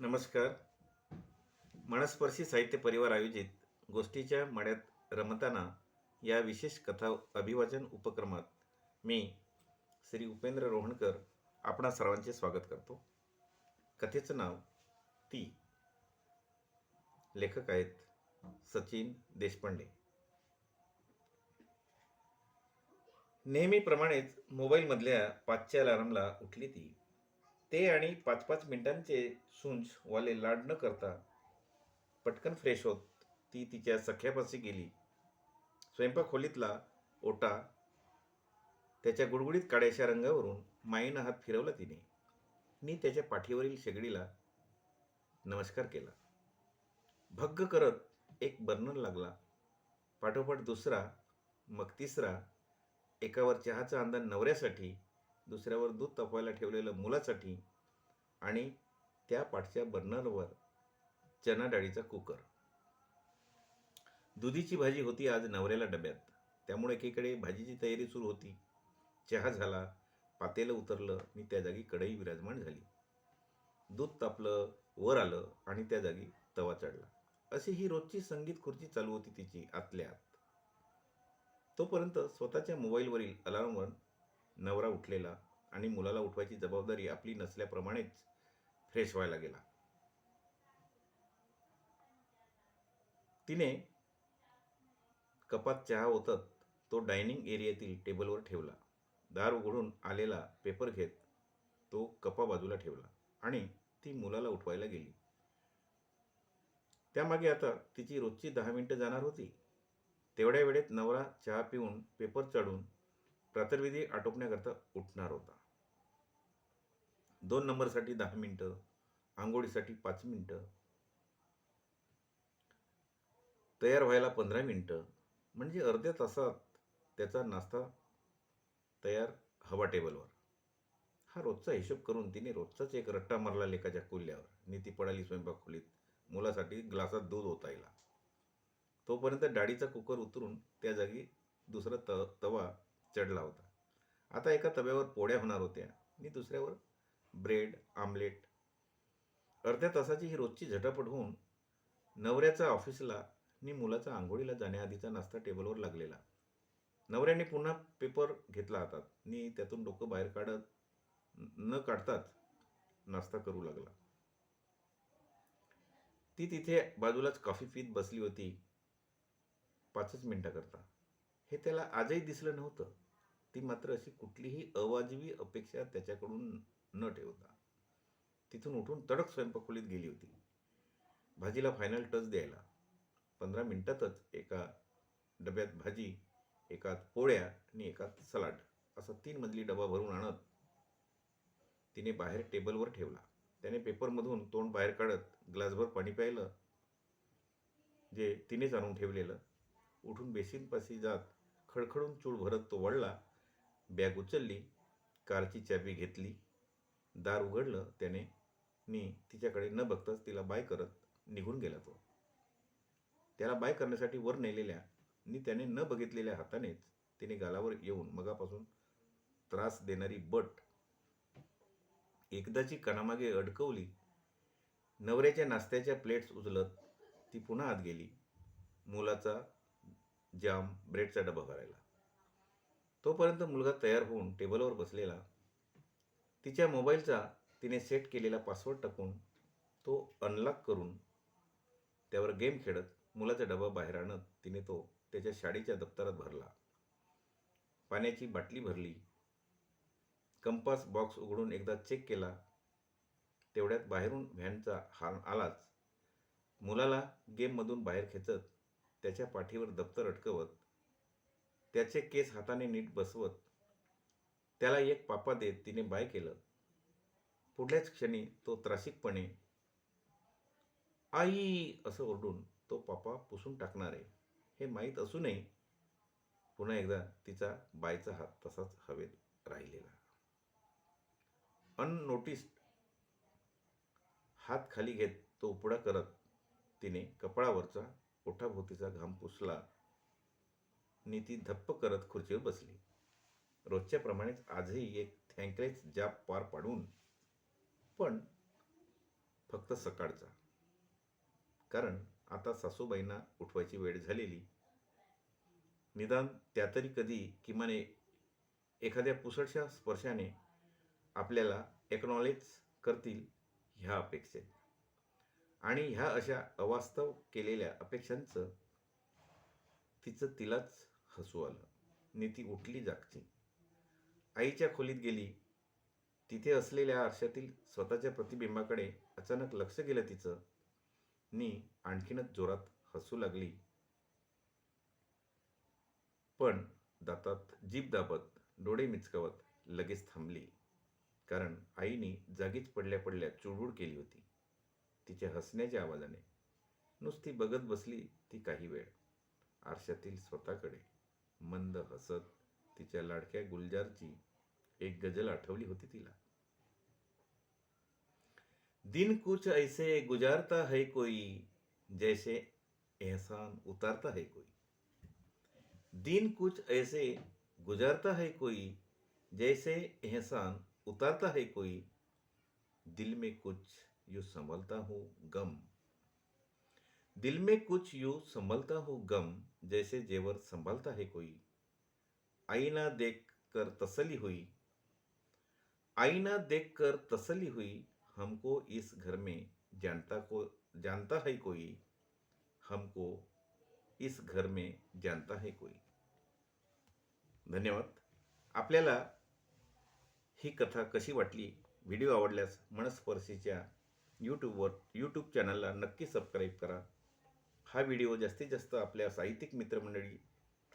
नमस्कार. मनस्पर्शी साहित्य परिवार आयोजित गोष्टीच्या मड्यात रमताना या विशेष कथा अभिवाचन उपक्रमात मी श्री उपेंद्र रोहणकर आपणा सर्वांचे स्वागत करतो. कथेचं नाव ती. लेखक आहेत सचिन देशपांडे. नेहमीप्रमाणेच मोबाईलमधल्या पाचच्या अलार्मला उठली ती. ते आणि पाच पाच मिनिटांचे सुंच वाले लाड न करता पटकन फ्रेश होत ती तिच्या सख्यापाशी गेली. स्वयंपाक खोलीतला ओटा त्याच्या गुडगुडीत काड्याच्या रंगावरून माईनं हात फिरवला तिने. मी त्याच्या पाठीवरील शेगडीला नमस्कार केला. भग्ग करत एक बर्नर लागला. पाठोपाठ दुसरा मग तिसरा एकावर चहाचा अंदाज नवऱ्यासाठी दुसऱ्यावर दूध तापवायला ठेवलेलं मुलासाठी आणि त्या पाठच्या बर्नरवर चना डाळीचा कुकर. दुधीची भाजी होती आज नवऱ्याला डब्यात. त्यामुळे एकीकडे भाजीची तयारी सुरू होती. चहा झाला पातेलं उतरलं आणि त्या जागी कढई विराजमान झाली. दूध तापलं वर आलं आणि त्या जागी तवा चढला अशी ही रोजची संगीत खुर्ची चालू होती तिची आतल्या आत. तोपर्यंत स्वतःच्या मोबाईलवरील अलार्मवर नवरा उठलेला आणि मुलाला उठवायची जबाबदारी आपली नसल्याप्रमाणेच फ्रेश व्हायला गेला. तिने कपात चहा ओतत तो डायनिंग एरियातील टेबलवर ठेवला. दार उघडून आलेला पेपर घेत तो कपा बाजूला ठेवला आणि ती मुलाला उठवायला गेली. त्यामागे आता तिची रोजची दहा मिनिटं जाणार होती. तेवढ्या वेळेत नवरा चहा पिऊन पेपर चढून प्रातर्विधी आटोपण्याकरता उठणार होता. दोन नंबरसाठी दहा मिनटं आंघोळीसाठी पाच मिनटं तयार व्हायला पंधरा मिनटं म्हणजे अर्ध्या तासात त्याचा नाश्ता तयार हवा टेबलवर. हा रोजचा हिशोब करून तिने रोजचाच एक रट्टा मारला लेखाच्या कुल्ल्यावर. नीती पडाली स्वयंपाक खोलीत. मुलासाठी ग्लासात दूध ओतायला. तोपर्यंत डाळीचा कुकर उतरून त्या जागी दुसरा त तवा चढला होता. आता एका तव्यावर पोळ्या होणार होत्या. आणि दुसऱ्यावर ब्रेड आमलेट. अर्ध्या तासाची ही रोजची झटापट होऊन नवऱ्याचा ऑफिसला आणि मुलाचा आंघोळीला जाण्याआधीचा नाश्ता टेबलवर लागलेला. नवऱ्याने पुन्हा पेपर घेतला हातात. आणि त्यातून डोकं बाहेर काढत न काढताच नाश्ता करू लागला. ती तिथे बाजूलाच कॉफी पीत बसली होती. पाचच मिनिटाकरता. हे त्याला आजही दिसलं नव्हतं. ती मात्र अशी कुठलीही अवाजवी अपेक्षा त्याच्याकडून न ठेवता तिथून उठून तडक स्वयंपाकखोलीत गेली होती. भाजीला फायनल टच द्यायला. पंधरा मिनटातच एका डब्यात भाजी एकात पोळ्या आणि एकात सलाड असा तीन मजली डबा भरून आणत तिने बाहेर टेबलवर ठेवला. त्याने पेपरमधून तोंड बाहेर काढत ग्लासभर पाणी प्यायलं जे तिनेच आणून ठेवलेलं. उठून बेसिनपाशी जात खडखडून चूळ भरत तो वळला. बॅग उचलली कारची चाबी घेतली दार उघडलं त्याने मी तिच्याकडे न बघताच तिला बाय करत निघून गेला तो. त्याला बाय करण्यासाठी वर नेलेल्या नी त्याने न बघितलेल्या हातानेच तिने गालावर येऊन मगापासून त्रास देणारी बट एकदाची कणामागे अडकवली. नवऱ्याच्या नाश्त्याच्या प्लेट्स उचलत ती पुन्हा आत गेली. मुलाचा जाम ब्रेडचा डबा भरायला तोपर्यंत मुलगा तयार होऊन टेबलवर बसलेला तिच्या मोबाईलचा तिने सेट केलेला पासवर्ड टाकून तो अनलॉक करून त्यावर गेम खेळत मुलाचा डबा बाहेर आणत तिने तो त्याच्या शाळेच्या दप्तरात भरला. पाण्याची बाटली भरली. कंपास बॉक्स उघडून एकदा चेक केला. तेवढ्यात बाहेरून व्हॅनचा हार्न आलाच. मुलाला गेममधून बाहेर खेचत त्याच्या पाठीवर दप्तर अटकवत त्याचे केस हाताने नीट बसवत त्याला एक पापा देत तिने बाय केलं. पुढल्याच क्षणी तो त्रासिकपणे आई असं ओरडून तो पापा पुसून टाकणार आहे. हे माहीत असूनही पुन्हा एकदा तिचा बायचा हात तसाच हवेत राहिलेला. अननोटिस्ड हात खाली घेत तो उपडा करत तिने कपाळावरचा ओठाभोवतीचा घाम पुसला नी ती धप्प करत खुर्चीवर बसली. रोजच्या प्रमाणेच आजही एक थँकलेच जाप पार पाडून पण फक्त सकाळचा. कारण आता सासूबाईंना उठवायची वेळ झालेली. निदान त्या तरी कधी किमान एखाद्या पुसटशा स्पर्शाने आपल्याला एक्नॉलेज करतील ह्या अपेक्षेत. आणि ह्या अशा अवास्तव केलेल्या अपेक्षांचं तिचं तिलाच हसू आलं. नीती ती उठली जागची. आईच्या खोलीत गेली. तिथे असलेल्या आरशातील स्वतःच्या प्रतिबिंबाकडे अचानक लक्ष गेलं तिचं. नी आणखीनच जोरात हसू लागली. पण दातात जीभ दाबत डोळे मिचकावत लगेच थांबली. कारण आईने जागीच पडल्या पडल्या चुळबुळ केली होती. तिच्या हसण्याच्या आवाजाने नुसती बघत बसली ती काही वेळ. आरशातील स्वतःकडे मंद हसत तिच्या लाडक्या गुलजारची एक गजल आठवली होती तिला. दिन कुछ ऐसे गुजारता है कोई जैसे एहसान उतारता है कोई. दिन कुछ ऐसे गुजारता है कोई जैसे एहसान उतारता है कोई. दिल में कुछ यू संभलता हूँ गम। दिल में कुछ यू संभलता हूँ गम जैसे जेवर संभालता है कोई। आईना देख कर तसली हुई। आईना देख कर तसली हुई हमको इस घर में जानता को जानता है कोई। हमको इस घर में जानता है कोई। धन्यवाद। आपल्याला ही कथा कशी वाटली? व्हिडिओ आवडल्यास मनस्पर्शीच्या यूट्यूबवर यूट्यूब चॅनलला नक्की सबस्क्राईब करा. हा व्हिडिओ जास्तीत जास्त आपल्या साहित्यिक मित्रमंडळी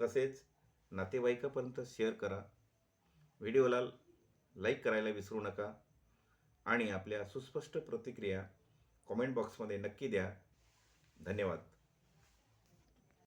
तसेच नातेवाईकापर्यंत शेअर करा. व्हिडिओला लाईक करायला विसरू नका. आणि आपल्या सुस्पष्ट प्रतिक्रिया कॉमेंट बॉक्समध्ये नक्की द्या. धन्यवाद.